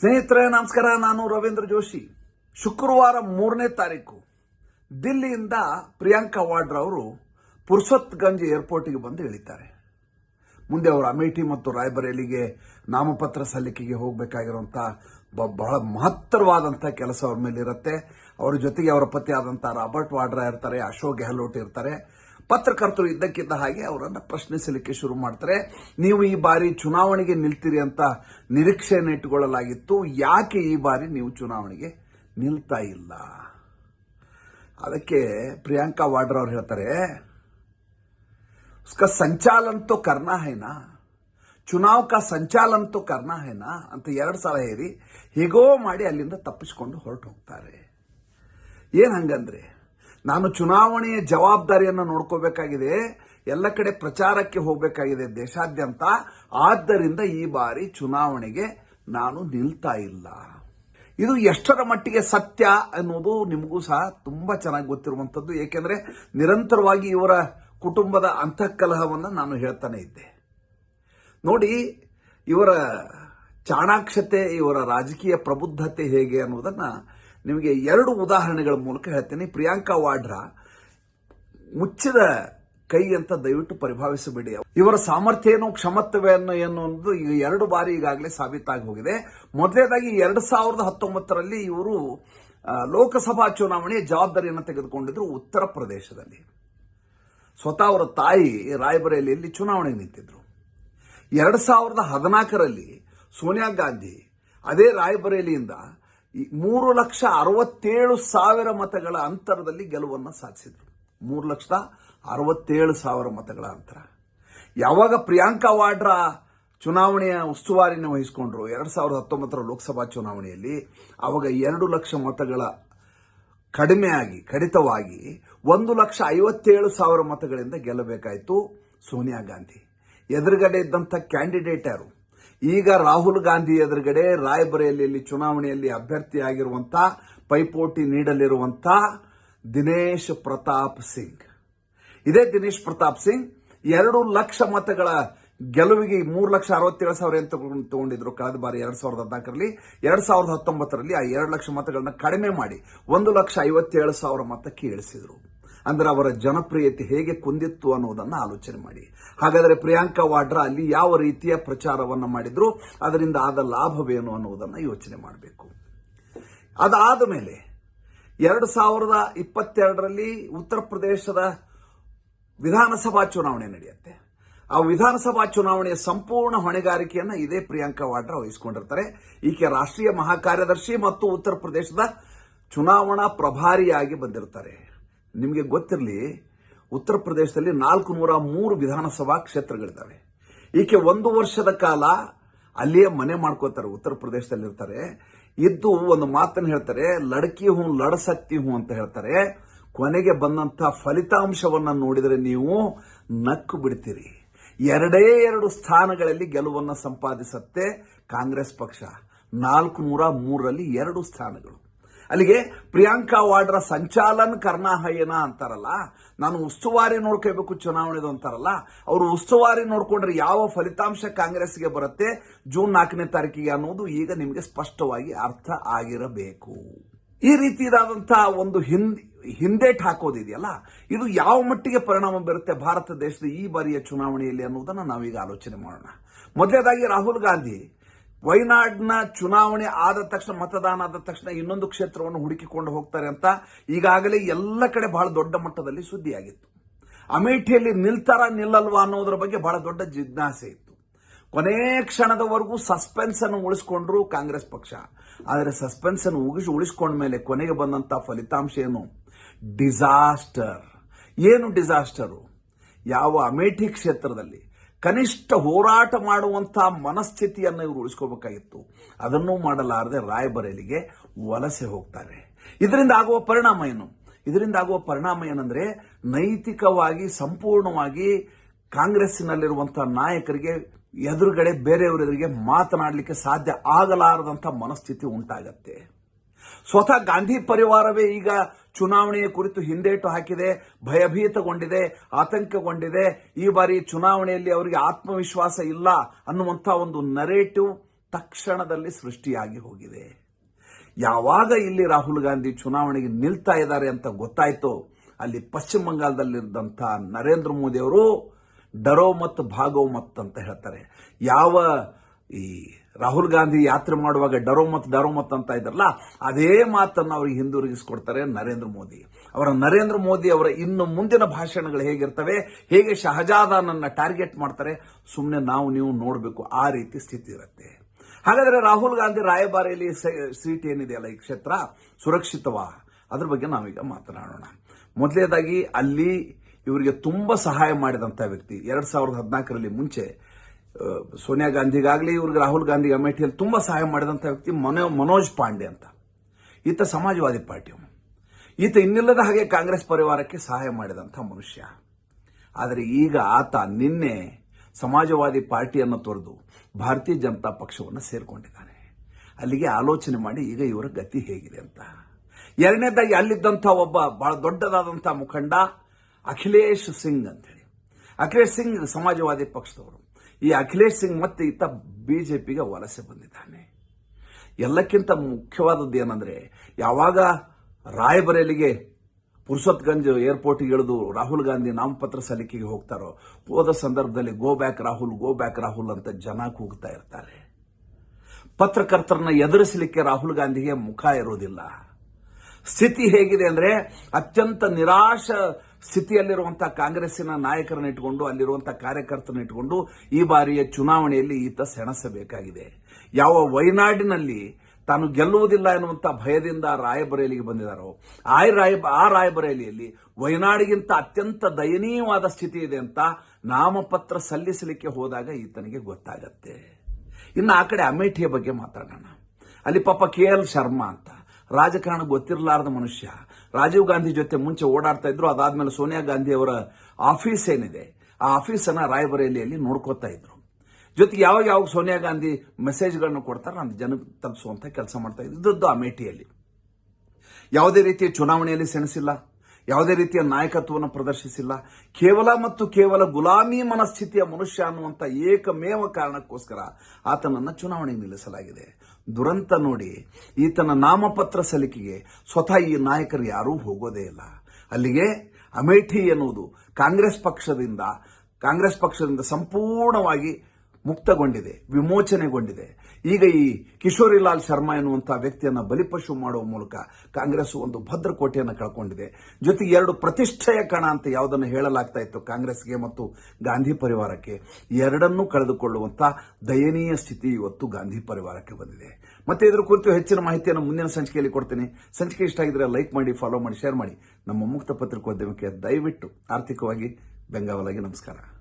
ಸ್ನೇಹಿತರೆ, ನಮಸ್ಕಾರ. ನಾನು ರವೀಂದ್ರ ಜೋಶಿ. ಶುಕ್ರವಾರ ಮೂರನೇ ತಾರೀಕು. ದಿಲ್ಲಿಯಿಂದ ಪ್ರಿಯಾಂಕಾ ವಾಡ್ರಾ ಅವರು ಪುರ್ಸತ್ಗಂಜ್ ಏರ್ಪೋರ್ಟ್ಗೆ ಬಂದು ಇಳಿತಾರೆ. ಮುಂದೆ ಅವರು ಅಮೇಠಿ ಮತ್ತು ರಾಯ್ಬರೇಲಿಗೆ ನಾಮಪತ್ರ ಸಲ್ಲಿಕೆಗೆ ಹೋಗಬೇಕಾಗಿರುವಂಥ ಬಹಳ ಮಹತ್ತರವಾದಂಥ ಕೆಲಸ ಅವ್ರ ಮೇಲೆ ಇರುತ್ತೆ ಅವರ ಜೊತೆಗೆ ಅವರ ಪತಿ ಆದಂಥ ರಾಬರ್ಟ್ ವಾಡ್ರಾ ಇರ್ತಾರೆ, ಅಶೋಕ್ ಗೆಹ್ಲೋಟ್ ಇರ್ತಾರೆ. ಪತ್ರಕರ್ತರು ಇದ್ದಕ್ಕಿದ್ದ ಹಾಗೆ ಅವರನ್ನು ಪ್ರಶ್ನಿಸಲಿಕ್ಕೆ ಶುರು ಮಾಡ್ತಾರೆ ನೀವು ಈ ಬಾರಿ ಚುನಾವಣೆಗೆ ನಿಲ್ತೀರಿ ಅಂತ ನಿರೀಕ್ಷೆಯನ್ನು ಇಟ್ಟುಕೊಳ್ಳಲಾಗಿತ್ತು ಯಾಕೆ ಈ ಬಾರಿ ನೀವು ಚುನಾವಣೆಗೆ ನಿಲ್ತಾ ಇಲ್ಲ ಅದಕ್ಕೆ ಪ್ರಿಯಾಂಕಾ ವಾಡ್ರಾ ಅವ್ರು ಹೇಳ್ತಾರೆ उसका संचालन तो करना है ना ಚುನಾವ್ ಕಾ ಸಂಚಾಲನ್ ತೋ ಕರ್ನಾ ಹೇನಾ ಅಂತ ಎರಡು ಸಲ ಹೇರಿ ಹೇಗೋ ಮಾಡಿ ಅಲ್ಲಿಂದ ತಪ್ಪಿಸಿಕೊಂಡು ಹೊರಟು ಹೋಗ್ತಾರೆ ಏನ್ ಹಂಗಂದ್ರೆ ನಾನು ಚುನಾವಣೆಯ ಜವಾಬ್ದಾರಿಯನ್ನು ನೋಡ್ಕೋಬೇಕಾಗಿದೆ, ಎಲ್ಲ ಕಡೆ ಪ್ರಚಾರಕ್ಕೆ ಹೋಗಬೇಕಾಗಿದೆ ದೇಶಾದ್ಯಂತ. ಆದ್ದರಿಂದ ಈ ಬಾರಿ ಚುನಾವಣೆಗೆ ನಾನು ನಿಲ್ತಾ ಇಲ್ಲ. ಇದು ಎಷ್ಟರ ಮಟ್ಟಿಗೆ ಸತ್ಯ ಅನ್ನೋದು ನಿಮಗೂ ಸಹ ತುಂಬಾ ಚೆನ್ನಾಗಿ ಗೊತ್ತಿರುವಂತದ್ದು ಏಕೆಂದ್ರೆ ನಿರಂತರವಾಗಿ ಇವರ ಕುಟುಂಬದ ಅಂತಃಕಲಹವನ್ನು ನಾನು ಹೇಳ್ತಾನೆ ಇದ್ದೆ. ನೋಡಿ, ಇವರ ಚಾಣಾಕ್ಷತೆ, ಇವರ ರಾಜಕೀಯ ಪ್ರಬುದ್ಧತೆ ಹೇಗೆ ಅನ್ನೋದನ್ನ ನಿಮಗೆ ಎರಡು ಉದಾಹರಣೆಗಳ ಮೂಲಕ ಹೇಳ್ತೇನೆ. ಪ್ರಿಯಾಂಕಾ ವಾಡ್ರಾ ಮುಚ್ಚಿದ ಕೈ ಅಂತ ದಯವಿಟ್ಟು ಪರಿಭಾವಿಸಬೇಡಿ. ಇವರ ಸಾಮರ್ಥ್ಯ ಏನು ಕ್ಷಮತ್ವವನ್ನು ಏನು ಅನ್ನೋದು ಈಗ ಎರಡು ಬಾರಿ ಈಗಾಗಲೇ ಸಾಬೀತಾಗಿ ಹೋಗಿದೆ. ಮೊದಲನೇದಾಗಿ ಎರಡು ಸಾವಿರದ ಹತ್ತೊಂಬತ್ತರಲ್ಲಿ ಇವರು ಲೋಕಸಭಾ ಚುನಾವಣೆಯ ಜವಾಬ್ದಾರಿಯನ್ನು ತೆಗೆದುಕೊಂಡಿದ್ರು ಉತ್ತರ ಪ್ರದೇಶದಲ್ಲಿ. ಸ್ವತಃ ಅವರ ತಾಯಿ ರಾಯಬರೇಲಿಯಲ್ಲಿ ಚುನಾವಣೆ ನಿಂತಿದ್ರು. ಎರಡು ಸಾವಿರದ ಹದಿನಾಲ್ಕರಲ್ಲಿ ಸೋನಿಯಾ ಗಾಂಧಿ ಅದೇ ರಾಯಬರೇಲಿಯಿಂದ ಮೂರು ಲಕ್ಷ ಅರವತ್ತೇಳು ಸಾವಿರ ಮತಗಳ ಅಂತರದಲ್ಲಿ ಗೆಲುವನ್ನು ಸಾಧಿಸಿದ್ರು. ಮೂರು ಲಕ್ಷದ ಅರವತ್ತೇಳು ಸಾವಿರ ಮತಗಳ ಅಂತರ. ಯಾವಾಗ ಪ್ರಿಯಾಂಕಾ ವಾಡ್ರಾ ಚುನಾವಣೆಯ ಉಸ್ತುವಾರಿನ ವಹಿಸಿಕೊಂಡ್ರು, ಎರಡು ಸಾವಿರದ ಹತ್ತೊಂಬತ್ತರ ಲೋಕಸಭಾ ಚುನಾವಣೆಯಲ್ಲಿ, ಅವಾಗ ಎರಡು ಲಕ್ಷ ಮತಗಳ ಕಡಿಮೆಯಾಗಿ ಕಡಿತವಾಗಿ ಒಂದು ಲಕ್ಷ ಐವತ್ತೇಳು ಸಾವಿರ ಮತಗಳಿಂದ ಗೆಲ್ಲಬೇಕಾಯಿತು ಸೋನಿಯಾ ಗಾಂಧಿ. ಎದುರುಗಡೆ ಇದ್ದಂಥ ಕ್ಯಾಂಡಿಡೇಟ್ ಯಾರು? ಈಗ ರಾಹುಲ್ ಗಾಂಧಿ ಎದುರುಗಡೆ ರಾಯಬರೇಲಿಯಲ್ಲಿ ಚುನಾವಣೆಯಲ್ಲಿ ಅಭ್ಯರ್ಥಿಯಾಗಿರುವಂತ, ಪೈಪೋಟಿ ನೀಡಲಿರುವಂತ ದಿನೇಶ್ ಪ್ರತಾಪ್ ಸಿಂಗ್. ಇದೇ ದಿನೇಶ್ ಪ್ರತಾಪ್ ಸಿಂಗ್ ಎರಡು ಲಕ್ಷ ಮತಗಳ ಗೆಲುವಿಗೆ ಮೂರು ಲಕ್ಷ ಅರವತ್ತೇಳು ಸಾವಿರ ಅಂತ ತಗೊಂಡಿದ್ರು. ಕಳೆದ ಬಾರಿ ಎರಡ್ ಸಾವಿರದ ಹದಿನಾಲ್ಕರಲ್ಲಿ ಎರಡ್ ಸಾವಿರದ ಹತ್ತೊಂಬತ್ತರಲ್ಲಿ ಆ ಎರಡು ಲಕ್ಷ ಮತಗಳನ್ನ ಕಡಿಮೆ ಮಾಡಿ ಒಂದು ಲಕ್ಷ ಐವತ್ತೇಳು ಸಾವಿರ ಮತಕ್ಕೆ ಇಳಿಸಿದ್ರು. ಅಂದ್ರೆ ಅವರ ಜನಪ್ರಿಯತೆ ಹೇಗೆ ಕುಂದಿತ್ತು ಅನ್ನೋದನ್ನ ಆಲೋಚನೆ ಮಾಡಿ. ಹಾಗಾದರೆ ಪ್ರಿಯಾಂಕಾ ವಾಡ್ರಾ ಅಲ್ಲಿ ಯಾವ ರೀತಿಯ ಪ್ರಚಾರವನ್ನ ಮಾಡಿದ್ರು? ಅದರಿಂದ ಆದ ಲಾಭವೇನು ಅನ್ನೋದನ್ನ ಯೋಚನೆ ಮಾಡಬೇಕು. ಅದಾದ ಮೇಲೆ ಎರಡು ಸಾವಿರದ ಇಪ್ಪತ್ತೆರಡರಲ್ಲಿ ಉತ್ತರ ಪ್ರದೇಶದ ವಿಧಾನಸಭಾ ಚುನಾವಣೆ ನಡೆಯುತ್ತೆ. ಆ ವಿಧಾನಸಭಾ ಚುನಾವಣೆಯ ಸಂಪೂರ್ಣ ಹೊಣೆಗಾರಿಕೆಯನ್ನು ಇದೇ ಪ್ರಿಯಾಂಕಾ ವಾಡ್ರಾ ವಹಿಸಿಕೊಂಡಿರ್ತಾರೆ. ಈಕೆ ರಾಷ್ಟ್ರೀಯ ಮಹಾಕಾರ್ಯದರ್ಶಿ ಮತ್ತು ಉತ್ತರ ಪ್ರದೇಶದ ಚುನಾವಣಾ ಪ್ರಭಾರಿಯಾಗಿ ಬಂದಿರ್ತಾರೆ. ನಿಮಗೆ ಗೊತ್ತಿರಲಿ, ಉತ್ತರ ಪ್ರದೇಶದಲ್ಲಿ ನಾಲ್ಕು ನೂರ ಮೂರು ವಿಧಾನಸಭಾ ಕ್ಷೇತ್ರಗಳಿದ್ದಾವೆ. ಈಕೆ ಒಂದು ವರ್ಷದ ಕಾಲ ಅಲ್ಲಿಯೇ ಮನೆ ಮಾಡ್ಕೋತಾರೆ ಉತ್ತರ ಪ್ರದೇಶದಲ್ಲಿ ಇರ್ತಾರೆ. ಇದ್ದು ಒಂದು ಮಾತನ್ನು ಹೇಳ್ತಾರೆ, ಲಡಕಿ ಹೂ ಲಡಸಕ್ತಿ ಹೂ ಅಂತ ಹೇಳ್ತಾರೆ. ಕೊನೆಗೆ ಬಂದಂತಹ ಫಲಿತಾಂಶವನ್ನ ನೋಡಿದರೆ ನೀವು ನಕ್ಕು ಬಿಡ್ತೀರಿ. ಎರಡೇ ಎರಡು ಸ್ಥಾನಗಳಲ್ಲಿ ಗೆಲುವನ್ನು ಸಂಪಾದಿಸತ್ತೆ ಕಾಂಗ್ರೆಸ್ ಪಕ್ಷ. ನಾಲ್ಕು ನೂರ ಮೂರರಲ್ಲಿ ಎರಡು ಸ್ಥಾನಗಳು. ಅಲ್ಲಿಗೆ ಪ್ರಿಯಾಂಕಾ ವಾಡ್ರ ಸಂಚಾಲನ್ ಕರ್ನಾಹಯನ ಅಂತಾರಲ್ಲ? ನಾನು ಉಸ್ತುವಾರಿ ನೋಡ್ಕೋಬೇಕು ಚುನಾವಣೆದು ಅಂತಾರಲ್ಲ? ಅವರು ಉಸ್ತುವಾರಿ ನೋಡ್ಕೊಂಡ್ರೆ ಯಾವ ಫಲಿತಾಂಶ ಕಾಂಗ್ರೆಸ್ಗೆ ಬರುತ್ತೆ ಜೂನ್ ನಾಲ್ಕನೇ ತಾರೀಕಿಗೆ ಅನ್ನೋದು ಈಗ ನಿಮಗೆ ಸ್ಪಷ್ಟವಾಗಿ ಅರ್ಥ ಆಗಿರಬೇಕು. ಈ ರೀತಿಯಾದಂತಹ ಒಂದು ಹಿಂದ್ ಹಿಂದೇಟ್ ಹಾಕೋದಿದೆಯಲ್ಲ? ಇದು ಯಾವ ಮಟ್ಟಿಗೆ ಪರಿಣಾಮ ಬೀರುತ್ತೆ ಭಾರತ ದೇಶದ ಈ ಬಾರಿಯ ಚುನಾವಣೆಯಲ್ಲಿ ಅನ್ನೋದನ್ನ ನಾವೀಗ ಆಲೋಚನೆ ಮಾಡೋಣ. ಮೊದಲನೇದಾಗಿ ರಾಹುಲ್ ಗಾಂಧಿ. ವಯನಾಡ್ನ ಚುನಾವಣೆ ಆದ ತಕ್ಷಣ, ಮತದಾನ ಆದ ತಕ್ಷಣ ಇನ್ನೊಂದು ಕ್ಷೇತ್ರವನ್ನು ಹುಡುಕಿಕೊಂಡು ಹೋಗ್ತಾರೆ ಅಂತ ಈಗಾಗಲೇ ಎಲ್ಲ ಕಡೆ ಬಹಳ ದೊಡ್ಡ ಮಟ್ಟದಲ್ಲಿ ಸುದ್ದಿಯಾಗಿತ್ತು. ಅಮೇಠಿಯಲ್ಲಿ ನಿಲ್ತಾರ ನಿಲ್ಲಲ್ವಾ ಅನ್ನೋದ್ರ ಬಗ್ಗೆ ಬಹಳ ದೊಡ್ಡ ಜಿಜ್ಞಾಸೆ ಇತ್ತು. ಕೊನೆ ಕ್ಷಣದವರೆಗೂ ಸಸ್ಪೆನ್ಸ್ ಅನ್ನು ಉಳಿಸಿಕೊಂಡ್ರು ಕಾಂಗ್ರೆಸ್ ಪಕ್ಷ. ಆದರೆ ಸಸ್ಪೆನ್ಸ್ ಅನ್ನು ಉಗಿಸಿ ಉಳಿಸಿಕೊಂಡ ಮೇಲೆ ಕೊನೆಗೆ ಬಂದಂತ ಫಲಿತಾಂಶ ಏನು? ಡಿಸಾಸ್ಟರ್. ಏನು ಡಿಸಾಸ್ಟರು? ಯಾವ ಅಮೇಠಿ ಕ್ಷೇತ್ರದಲ್ಲಿ? ಕನಿಷ್ಠ ಹೋರಾಟ ಮಾಡುವಂತಹ ಮನಸ್ಥಿತಿಯನ್ನು ಇವರು ಉಳಿಸ್ಕೋಬೇಕಾಗಿತ್ತು. ಅದನ್ನೂ ಮಾಡಲಾರದೆ ರಾಯಬರೇಲಿಗೆ ವಲಸೆ ಹೋಗ್ತಾರೆ. ಇದರಿಂದ ಆಗುವ ಪರಿಣಾಮ ಏನು? ಇದರಿಂದ ಆಗುವ ಪರಿಣಾಮ ಏನಂದ್ರೆ ನೈತಿಕವಾಗಿ ಸಂಪೂರ್ಣವಾಗಿ ಕಾಂಗ್ರೆಸ್ಸಿನಲ್ಲಿರುವಂತಹ ನಾಯಕರಿಗೆ ಎದುರುಗಡೆ ಬೇರೆಯವರೆದುರಿಗೆ ಮಾತನಾಡಲಿಕ್ಕೆ ಸಾಧ್ಯ ಆಗಲಾರದಂತ ಮನಸ್ಥಿತಿ ಉಂಟಾಗತ್ತೆ. ಸ್ವತಃ ಗಾಂಧಿ ಪರಿವಾರವೇ ಈಗ ಚುನಾವಣೆಯ ಕುರಿತು ಹಿಂದೇಟು ಹಾಕಿದೆ, ಭಯಭೀತಗೊಂಡಿದೆ, ಆತಂಕಗೊಂಡಿದೆ. ಈ ಬಾರಿ ಚುನಾವಣೆಯಲ್ಲಿ ಅವರಿಗೆ ಆತ್ಮವಿಶ್ವಾಸ ಇಲ್ಲ ಅನ್ನುವಂಥ ಒಂದು ನರೇಟಿವ್ ತಕ್ಷಣದಲ್ಲಿ ಸೃಷ್ಟಿಯಾಗಿ ಹೋಗಿದೆ. ಯಾವಾಗ ಇಲ್ಲಿ ರಾಹುಲ್ ಗಾಂಧಿ ಚುನಾವಣೆಗೆ ನಿಲ್ತಾ ಇದ್ದಾರೆ ಅಂತ ಗೊತ್ತಾಯಿತು? ಅಲ್ಲಿ ಪಶ್ಚಿಮ ಬಂಗಾಳದಲ್ಲಿದ್ದಂಥ ನರೇಂದ್ರ ಮೋದಿ ಅವರು ಡರೋ ಮತ್ತು ಭಾಗೋ ಮತ್ ಅಂತ ಹೇಳ್ತಾರೆ. ಯಾವ ಈ ರಾಹುಲ್ ಗಾಂಧಿ ಯಾತ್ರೆ ಮಾಡುವಾಗ ಡರೋಮತ್ ಡರೋಮತ್ ಡರೋ ಮತ್ ಅಂತ ಇದ್ರಲ್ಲ, ಅದೇ ಮಾತನ್ನು ಅವರಿಗೆ ಹಿಂದಿರುಗಿಸ್ಕೊಡ್ತಾರೆ ನರೇಂದ್ರ ಮೋದಿ. ಅವರ ನರೇಂದ್ರ ಮೋದಿ ಅವರ ಇನ್ನು ಮುಂದಿನ ಭಾಷಣಗಳು ಹೇಗಿರ್ತವೆ, ಹೇಗೆ ಶಹಜಾದನನ್ನ ಟಾರ್ಗೆಟ್ ಮಾಡ್ತಾರೆ ಸುಮ್ಮನೆ ನಾವು ನೀವು ನೋಡಬೇಕು, ಆ ರೀತಿ ಸ್ಥಿತಿ ಇರುತ್ತೆ. ಹಾಗಾದರೆ ರಾಹುಲ್ ಗಾಂಧಿ ರಾಯಭಾರಿಯಲ್ಲಿ ಸೀಟ್ ಏನಿದೆಯಲ್ಲ ಈ ಕ್ಷೇತ್ರ? ಸುರಕ್ಷಿತವಾ? ಅದ್ರ ಬಗ್ಗೆ ನಾವೀಗ ಮಾತನಾಡೋಣ. ಮೊದಲನೇದಾಗಿ ಅಲ್ಲಿ ಇವರಿಗೆ ತುಂಬಾ ಸಹಾಯ ಮಾಡಿದಂಥ ವ್ಯಕ್ತಿ, ಎರಡ್ ಸಾವಿರದ ಹದಿನಾಲ್ಕರಲ್ಲಿ ಮುಂಚೆ ಸೋನಿಯಾ ಗಾಂಧಿಗಾಗಲಿ, ಇವ್ರಿಗೆ ರಾಹುಲ್ ಗಾಂಧಿ ಅಮೇಠಿಯಲ್ಲಿ ತುಂಬಾ ಸಹಾಯ ಮಾಡಿದಂತ ವ್ಯಕ್ತಿ ಮನೋ, ಮನೋಜ್ ಪಾಂಡೆ ಅಂತ. ಈತ ಸಮಾಜವಾದಿ ಪಾರ್ಟಿ ಈತ ಇನ್ನಿಲ್ಲದ ಹಾಗೆ ಕಾಂಗ್ರೆಸ್ ಪರಿವಾರಕ್ಕೆ ಸಹಾಯ ಮಾಡಿದಂಥ ಮನುಷ್ಯ. ಆದರೆ ಈಗ ಆತ ನಿನ್ನೆ ಸಮಾಜವಾದಿ ಪಾರ್ಟಿಯನ್ನು ತೊರೆದು ಭಾರತೀಯ ಜನತಾ ಪಕ್ಷವನ್ನು ಸೇರಿಕೊಂಡಿದ್ದಾನೆ. ಅಲ್ಲಿಗೆ ಆಲೋಚನೆ ಮಾಡಿ ಈಗ ಇವರ ಗತಿ ಹೇಗಿದೆ ಅಂತ. ಎರಡನೇದಾಗಿ ಅಲ್ಲಿದ್ದಂಥ ಒಬ್ಬ ಬಹಳ ದೊಡ್ಡದಾದಂಥ ಮುಖಂಡ ಅಖಿಲೇಶ್ ಸಿಂಗ್ ಅಂತೇಳಿ ಅಖಿಲೇಶ್ ಸಿಂಗ್ ಸಮಾಜವಾದಿ ಪಕ್ಷದವರು. ಈ ಅಖಿಲೇಶ್ ಸಿಂಗ್ ಮತ್ತೆ ಈತ ಬಿಜೆಪಿಗೆ ವಲಸೆ ಬಂದಿದ್ದಾನೆ. ಎಲ್ಲಕ್ಕಿಂತ ಮುಖ್ಯವಾದದ್ದು ಏನಂದ್ರೆ, ಯಾವಾಗ ರಾಯಬರೇಲಿಗೆ ಪುರುಷತ್ಗಂಜ್ ಏರ್ಪೋರ್ಟ್ಗೆ ಇಳಿದು ರಾಹುಲ್ ಗಾಂಧಿ ನಾಮಪತ್ರ ಸಲ್ಲಿಕೆಗೆ ಹೋಗ್ತಾರೋ, ಹೋದ ಸಂದರ್ಭದಲ್ಲಿ go back Rahul go back Rahul ಅಂತ ಜನ ಕೂಗ್ತಾ ಇರ್ತಾರೆ. ಪತ್ರಕರ್ತರನ್ನ ಎದುರಿಸಲಿಕ್ಕೆ ರಾಹುಲ್ ಗಾಂಧಿಗೆ ಮುಖ ಇರೋದಿಲ್ಲ. ಸ್ಥಿತಿ ಹೇಗಿದೆ ಅಂದ್ರೆ, ಅತ್ಯಂತ ನಿರಾಶ ಸ್ಥಿತಿಯಲ್ಲಿರುವಂತಹ ಕಾಂಗ್ರೆಸ್ಸಿನ ನಾಯಕರನ್ನ ಇಟ್ಕೊಂಡು ಅಲ್ಲಿರುವಂತಹ ಕಾರ್ಯಕರ್ತರನ್ನ ಇಟ್ಕೊಂಡು ಈ ಬಾರಿಯ ಚುನಾವಣೆಯಲ್ಲಿ ಈತ ಸೆಣಸಬೇಕಾಗಿದೆ. ಯಾವ ವಯನಾಡಿನಲ್ಲಿ ತಾನು ಗೆಲ್ಲುವುದಿಲ್ಲ ಎನ್ನುವಂತ ಭಯದಿಂದ ರಾಯಬರೇಲಿಗೆ ಬಂದಿದ್ದಾರೋ, ಆ ರಾಯ, ಆ ರಾಯಬರೇಲಿಯಲ್ಲಿ ವಯನಾಡಿಗಿಂತ ಅತ್ಯಂತ ದಯನೀಯವಾದ ಸ್ಥಿತಿ ಇದೆ ಅಂತ ನಾಮಪತ್ರ ಸಲ್ಲಿಸಲಿಕ್ಕೆ ಹೋದಾಗ ಈತನಿಗೆ ಗೊತ್ತಾಗತ್ತೆ. ಇನ್ನು ಆ ಕಡೆ ಅಮೇಠಿಯ ಬಗ್ಗೆ ಮಾತಾಡೋಣ. ಅಲ್ಲಿ ಪಾಪ ಕೆ ಎಲ್ ಶರ್ಮಾ ಅಂತ, ರಾಜಕಾರಣ ಗೊತ್ತಿರಲಾರದ ಮನುಷ್ಯ ರಾಜೀವ್ ಗಾಂಧಿ ಜೊತೆ ಮುಂಚೆ ಓಡಾಡ್ತಾ ಇದ್ರು. ಅದಾದ್ಮೇಲೆ ಸೋನಿಯಾ ಗಾಂಧಿ ಅವರ ಆಫೀಸ್ ಏನಿದೆ, ಆ ಆಫೀಸನ್ನ ರಾಯಬರೇಲಿಯಲ್ಲಿ ನೋಡ್ಕೋತಾ ಇದ್ರು. ಜೊತೆಗೆ ಯಾವಾಗ ಯಾವಾಗ ಸೋನಿಯಾ ಗಾಂಧಿ ಮೆಸೇಜ್ಗಳನ್ನು ಕೊಡ್ತಾರೆ ನಾನು ಜನಕ್ಕೆ ತಲುಪಿಸುವಂತ ಕೆಲಸ ಮಾಡ್ತಾ ಇದ್ದದ್ದು ಅಮೇಠಿಯಲ್ಲಿ ಯಾವುದೇ ರೀತಿಯ ಚುನಾವಣೆಯಲ್ಲಿ ಸೆಣಸಿಲ್ಲ. ಯಾವುದೇ ರೀತಿಯ ನಾಯಕತ್ವವನ್ನು ಪ್ರದರ್ಶಿಸಿಲ್ಲ. ಕೇವಲ ಮತ್ತು ಕೇವಲ ಗುಲಾಮಿ ಮನಸ್ಥಿತಿಯ ಮನುಷ್ಯ ಅನ್ನುವಂಥ ಏಕಮೇವ ಕಾರಣಕ್ಕೋಸ್ಕರ ಆತನನ್ನು ಚುನಾವಣೆಗೆ ನಿಲ್ಲಿಸಲಾಗಿದೆ. ದುರಂತ ನೋಡಿ, ಈತನ ನಾಮಪತ್ರ ಸಲಿಕೆಗೆ ಸ್ವತಃ ಈ ನಾಯಕರು ಯಾರೂ ಹೋಗೋದೇ ಇಲ್ಲ. ಅಲ್ಲಿಗೆ ಅಮೇಠಿ ಎನ್ನುವುದು ಕಾಂಗ್ರೆಸ್ ಪಕ್ಷದಿಂದ ಕಾಂಗ್ರೆಸ್ ಪಕ್ಷದಿಂದ ಸಂಪೂರ್ಣವಾಗಿ ಮುಕ್ತಗೊಂಡಿದೆ, ವಿಮೋಚನೆಗೊಂಡಿದೆ. ಈಗ ಈ ಕಿಶೋರಿಲಾಲ್ ಶರ್ಮಾ ಎನ್ನುವಂತಹ ವ್ಯಕ್ತಿಯನ್ನು ಬಲಿಪಶು ಮಾಡುವ ಮೂಲಕ ಕಾಂಗ್ರೆಸ್ ಒಂದು ಭದ್ರಕೋಟೆಯನ್ನು ಕಳ್ಕೊಂಡಿದೆ. ಜೊತೆಗೆ ಎರಡು ಪ್ರತಿಷ್ಠೆಯ ಕಣ ಅಂತ ಯಾವುದನ್ನು ಹೇಳಲಾಗ್ತಾ ಇತ್ತು ಕಾಂಗ್ರೆಸ್ಗೆ ಮತ್ತು ಗಾಂಧಿ ಪರಿವಾರಕ್ಕೆ. ಎರಡನ್ನೂ ಕಳೆದುಕೊಳ್ಳುವಂತ ದಯನೀಯ ಸ್ಥಿತಿ ಇವತ್ತು ಗಾಂಧಿ ಪರಿವಾರಕ್ಕೆ ಬಂದಿದೆ. ಮತ್ತೆ ಇದರ ಕುರಿತು ಹೆಚ್ಚಿನ ಮಾಹಿತಿಯನ್ನು ಮುಂದಿನ ಸಂಚಿಕೆಯಲ್ಲಿ ಕೊಡ್ತೀನಿ. ಸಂಚಿಕೆ ಇಷ್ಟ ಆಗಿದ್ರೆ ಲೈಕ್ ಮಾಡಿ, ಫಾಲೋ ಮಾಡಿ, ಶೇರ್ ಮಾಡಿ. ನಮ್ಮ ಮುಕ್ತ ಪತ್ರಿಕೋದ್ಯಮಕ್ಕೆ ದಯವಿಟ್ಟು ಆರ್ಥಿಕವಾಗಿ ಬೆಂಗಾವಲಾಗಿ ನಮಸ್ಕಾರ.